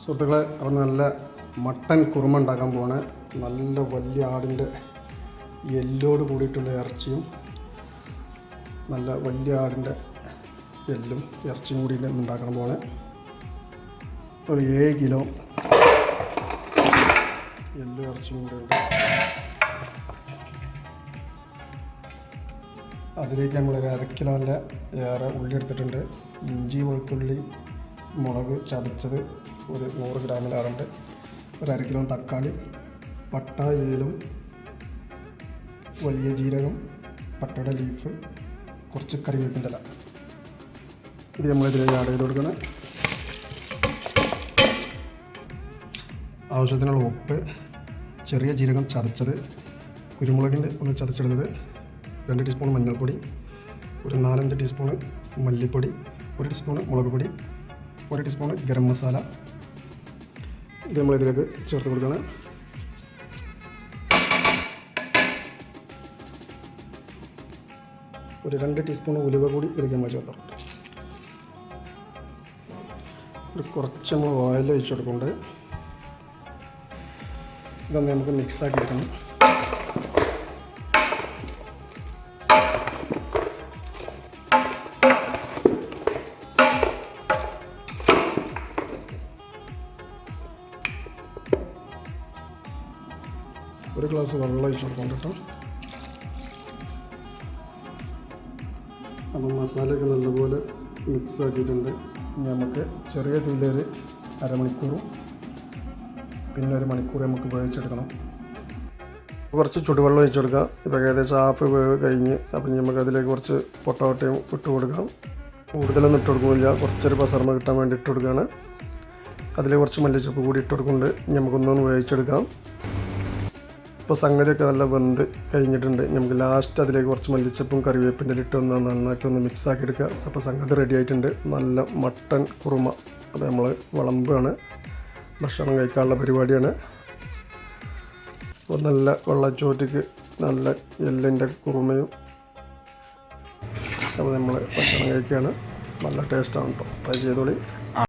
സുഹൃത്തുക്കളെ അപ്പം നല്ല മട്ടൻ കുറുമ ഉണ്ടാക്കാൻ പോവാണ്. നല്ല വലിയ ആടിന്റെ എല്ലോട് കൂടിയിട്ടുള്ള ഇറച്ചിയും നല്ല വലിയ ആടിന്റെ എല്ലും ഇറച്ചിയും കൂടി ഉണ്ടാക്കണം പോണേ ഒരു ഏഴ് കിലോ എല്ലും ഇറച്ചിയും കൂടി ഉണ്ട്. അതിലേക്ക് നമ്മളൊരു അര കിലോന്റെ ഏറെ ഉള്ളി എടുത്തിട്ടുണ്ട്. ഇഞ്ചി വെളുത്തുള്ളി മുളക് ചതച്ചത് ഒരു നൂറ് ഗ്രാമിലാറുണ്ട്. ഒരു അര കിലോ തക്കാളി പട്ട ഏലും വലിയ ജീരകം പട്ടയുടെ ലീഫ് കുറച്ച് കറിവേപ്പിന്റെ ഇല. ഇത് നമ്മളിതിലേക്ക് ആഡ് ചെയ്ത് കൊടുക്കണം ആവശ്യത്തിനുള്ള ഉപ്പ് ചെറിയ ജീരകം ചതച്ചത് കുരുമുളകിന്റെ ഒന്ന് ചതച്ചെടുത്തത് രണ്ട് ടീസ്പൂൺ മഞ്ഞൾപ്പൊടി ഒരു നാലഞ്ച് ടീസ്പൂൺ മല്ലിപ്പൊടി ഒരു ടീസ്പൂൺ മുളക് പൊടി ഒരു ടീസ്പൂൺ ഗരം മസാല. ഇത് നമ്മളിതിലേക്ക് ചേർത്ത് കൊടുക്കണം ഒരു രണ്ട് ടീസ്പൂൺ ഉലുവ കൂടി ഇതിലേക്ക് നമ്മൾ ചേർത്ത് ഒരു കുറച്ച് നമ്മൾ ഓയിൽ ഒഴിച്ച് കൊടുക്കുന്നുണ്ട്. ഇതൊന്ന് നമുക്ക് മിക്സ് ആക്കി എടുക്കണം. ഒരു ഗ്ലാസ് വെള്ളം ഒഴിച്ച് കൊടുക്കാം കേട്ടോ. അപ്പം മസാലയൊക്കെ നല്ലപോലെ മിക്സ് ആക്കിയിട്ടുണ്ട്. ഇനി നമുക്ക് ചെറിയ തീയിലൊരു അരമണിക്കൂറും പിന്നെ ഒരു മണിക്കൂർ നമുക്ക് വേവിച്ചെടുക്കണം. കുറച്ച് ചുടുവെള്ളം ഒഴിച്ചു കൊടുക്കാം ഇപ്പോൾ ഏകദേശം ഹാഫ് വേവ് കഴിഞ്ഞ് അപ്പം നമുക്ക് അതിലേക്ക് കുറച്ച് പൊട്ടോട്ടയും ഇട്ട് കൊടുക്കാം. കൂടുതലൊന്നും ഇട്ട് കൊടുക്കുന്നില്ല. കുറച്ചൊരു പസർമ കിട്ടാൻ വേണ്ടി ഇട്ട് കൊടുക്കുകയാണ്. അതിൽ കുറച്ച് മല്ലിച്ചപ്പ് കൂടി ഇട്ട് കൊടുക്കുന്നുണ്ട്. ഇനി നമുക്കൊന്നൊന്ന് വേവിച്ചെടുക്കാം. ഇപ്പോൾ സംഗതിയൊക്കെ നല്ല വെന്ത് കഴിഞ്ഞിട്ടുണ്ട്. നമുക്ക് ലാസ്റ്റ് അതിലേക്ക് കുറച്ച് മല്ലിച്ചപ്പും കറിവേപ്പിന്റെ ഇട്ട് ഒന്ന് നന്നാക്കി ഒന്ന് മിക്സ് ആക്കി എടുക്കുക. അപ്പോൾ സംഗതി റെഡി ആയിട്ടുണ്ട്. നല്ല മട്ടൻ കുറുമ. അത് നമ്മൾ വിളമ്പാണ്. ഭക്ഷണം കഴിക്കാനുള്ള പരിപാടിയാണ്. അപ്പോൾ നല്ല വെള്ളച്ചോറ്റിക്ക് നല്ല എല്ലിന്റെ കുറുമയും അപ്പോൾ നമ്മൾ ഭക്ഷണം കഴിക്കുകയാണ്. നല്ല ടേസ്റ്റാണ് കേട്ടോ ട്രൈ ചെയ്തോളി.